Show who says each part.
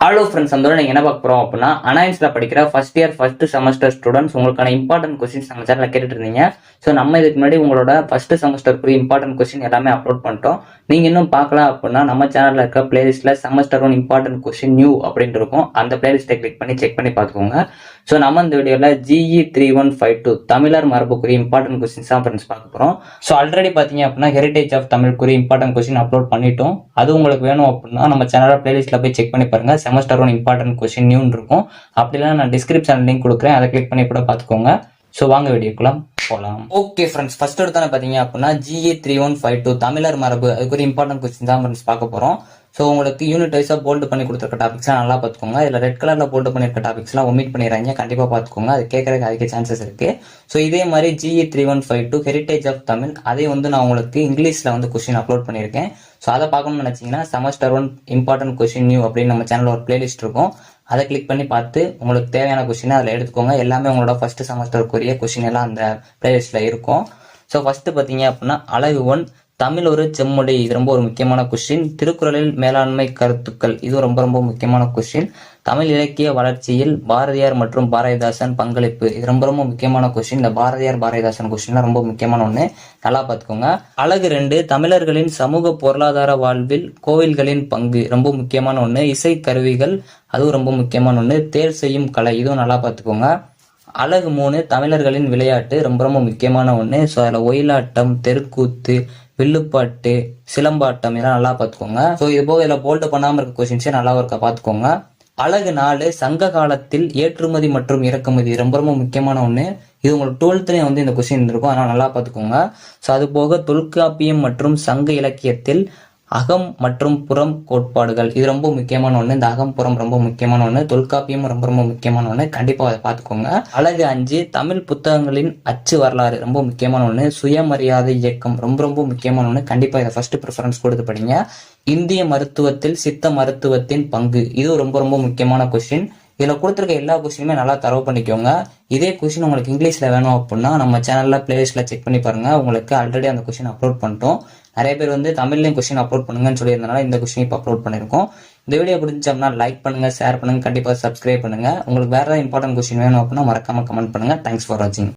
Speaker 1: Hello friends அந்த நீங்கள் என்ன பார்க்க போகிறோம் அப்படின்னா அனாயின்ஸில் படிக்கிற first year first semester students உங்களுக்கான இம்பார்ட்டன்ட் கொஸ்டின்ஸ் நம்ம சேனலில் கேட்டுட்டு இருந்தீங்க. ஸோ நம்ம இதுக்கு முன்னாடி உங்களோட ஃபர்ஸ்ட் செமஸ்டருக்குரிய இம்பார்ட்டன்ட் கொஸ்டின் எல்லாமே அப்லோட் பண்ணிட்டோம். நீங்கள் இன்னும் பார்க்கல அப்படின்னா நம்ம சேனலில் இருக்க பிளேலிஸ்ட்டில் semester one important question new அப்படின்ட்டு இருக்கும். அந்த பிளேலிஸ்ட்டை கிளிக் பண்ணி செக் பண்ணி பார்த்துக்கோங்க. ஸோ நம்ம இந்த வீடியோவில் G E three one five two தமிழர் மரபுக்குரிய இம்பார்ட்டன்ட் கொஸ்டின்ஸ் தான் ஃப்ரெண்ட்ஸ் பார்க்க போகிறோம் ஸோ ஆல்ரெடி பார்த்தீங்க அப்படின்னா ஹெரிடேஜ் ஆஃப் தமிழ்க்குரிய இம்பார்ட்டன்ட் கொஸ்டின் அப்லோட் பண்ணிட்டோம். அது உங்களுக்கு வேணும் அப்படின்னா நம்ம சேனலில் பிளேலிஸ்ட்டில் போய் செக் பண்ணி பாருங்கள் செமஸ்டர் ஒன் இம்பார்ட்டன்ட் கொஸ்டின் நியூன் இருக்கும். அப்படிலாம் நான் டிஸ்கிரிப்ஷன் லிங்க் கொடுக்குறேன். அதை கிளிக் பண்ணி கூட பார்த்துக்கோங்க. ஸோ வாங்க வீடியோக்குள்ள போகலாம் ஓகே ஃப்ரெண்ட்ஸ் ஃபர்ஸ்ட் எடுத்தானே பார்த்தீங்க அப்படின்னா G A three one five two தமிழர் மரபு அதுக்கு ஒரு இம்பார்ட்டன்ட் கொஸ்டின் தான் ஃப்ரெண்ட்ஸ் பார்க்க போகிறோம் ஸோ உங்களுக்கு யூனிட் வைஸாக போல்டு பண்ணி கொடுத்துருக்க டாபிக்ஸ்லாம் நல்லா பார்த்துக்கோங்க. இதில் ரெட் கலரில் போல்டு பண்ணியிருக்க டாபிக்ஸ்லாம் ஒமிட் பண்ணிடுறாங்க கண்டிப்பாக பார்த்துக்கோங்க. அது கேட்குறதுக்கு அதிக சான்சஸ் இருக்குது ஸோ இதே மாதிரி G E three one five two heritage of Tamil அதே வந்து நான் உங்களுக்கு இங்கிலீஷில் வந்து கொஸ்டின் அப்லோட் பண்ணியிருக்கேன். ஸோ அதை பார்க்கணும்னு நினச்சிங்கன்னா semester one important question new அப்படின்னு நம்ம சேனலில் ஒரு பிளேலிஸ்ட் இருக்கும். அதை கிளிக் பண்ணி பார்த்து உங்களுக்கு தேவையான கொஸ்டினை அதில் எடுத்துக்கோங்க. எல்லாமே உங்களோட ஃபஸ்ட்டு செமஸ்டருக்குரிய கொஸ்டின் எல்லாம் அந்த பிளேலிஸ்ட்டில் இருக்கும். ஸோ ஃபஸ்ட்டு பார்த்தீங்க அப்படின்னா அழகு ஒன் தமிழ் ஒரு செம்மொழி. இது ரொம்ப ஒரு முக்கியமான கொஸ்டின் திருக்குறளில் மேலாண்மை கருத்துக்கள். இது ரொம்ப ரொம்ப முக்கியமான கொஸ்டின் தமிழ் இலக்கிய வளர்ச்சியில் பாரதியார் மற்றும் பாரதிதாசன் பங்களிப்பு. இது ரொம்ப ரொம்ப முக்கியமான கொஸ்டின் இந்த பாரதியார் பாரதிதாசன் கொஸ்டின்லாம் ரொம்ப முக்கியமான ஒன்று நல்லா பார்த்துக்கோங்க. அழகு ரெண்டு தமிழர்களின் சமூக பொருளாதார வாழ்வில் கோவில்களின் பங்கு. ரொம்ப முக்கியமான ஒன்று இசை கருவிகள் அதுவும் ரொம்ப முக்கியமான ஒன்று தேர் செய்யும் கலை. இதுவும் நல்லா பார்த்துக்கோங்க. அழகு மூணு தமிழர்களின் விளையாட்டு ரொம்ப ரொம்ப முக்கியமான ஒன்று ஸோ அதில் ஒயிலாட்டம் தெருக்கூத்து வில்லுப்பாட்டு சிலம்பாட்டம் இதெல்லாம் நல்லா பார்த்துக்கோங்க ஸோ இது போக இதில் போல்டு பண்ணாமல் இருக்க கொஷின்ஸே நல்லா இருக்க பார்த்துக்கோங்க அழகு நாலு சங்க காலத்தில் ஏற்றுமதி மற்றும் இறக்குமதி. ரொம்ப ரொம்ப முக்கியமான ஒன்று இது உங்களுக்கு டுவெல்த்லேயும் வந்து இந்த கொஸ்டின் இருந்திருக்கும். அதனால் நல்லா பார்த்துக்கோங்க ஸோ அது போக தொல்காப்பியம் மற்றும் சங்க இலக்கியத்தில் அகம் மற்றும் புறம் கோட்பாடுகள். இது ரொம்ப முக்கியமான ஒன்று இந்த அகம் புறம் ரொம்ப முக்கியமான ஒன்று தொல்காப்பியம் ரொம்ப ரொம்ப முக்கியமான ஒன்று கண்டிப்பாக அதை பார்த்துக்கோங்க. அழகு அஞ்சு தமிழ் புத்தகங்களின் அச்சு வரலாறு ரொம்ப முக்கியமான ஒன்று சுயமரியாதை இயக்கம் ரொம்ப ரொம்ப முக்கியமான ஒன்று கண்டிப்பாக இதை ஃபர்ஸ்ட் ப்ரிஃபரன்ஸ் கொடுத்து படிங்க. இந்திய மருத்துவத்தில் சித்த மருத்துவத்தின் பங்கு. இது ரொம்ப ரொம்ப முக்கியமான கொஸ்டின் இதில் கொடுத்துருக்க எல்லா கொஸ்டினுமே நல்லா தரவு பண்ணிக்கோங்க. இதே கொஸ்டின் உங்களுக்கு இங்கிலீஷில் வேணும் அப்படின்னா நம்ம சேனலில் பிளேலிஸ்ட்டில் செக் பண்ணி பாருங்கள் உங்களுக்கு ஆல்ரெடி அந்த கொஸ்டின் அப்லோட் பண்ணிட்டோம். நிறைய பேர் வந்து தமிழ்லையும் கொஸ்டின் அப்லோட் பண்ணுங்கன்னு சொல்லியிருந்தனால இந்த கொஸ்டின் இப்போ அப்லோட் பண்ணியிருக்கோம். இந்த வீடியோ பிடிச்சோம்னா லைக் பண்ணுங்க ஷேர் பண்ணுங்க கண்டிப்பாக சப்ஸ்கிரைப் பண்ணுங்க. உங்களுக்கு வேறு ஏதாவது இம்பார்ட்டன்ட் கொஸ்டின் வேணும் அப்படின்னா மறக்காம கமெண்ட் பண்ணுங்க. தேங்க்ஸ் ஃபார் வாட்சிங்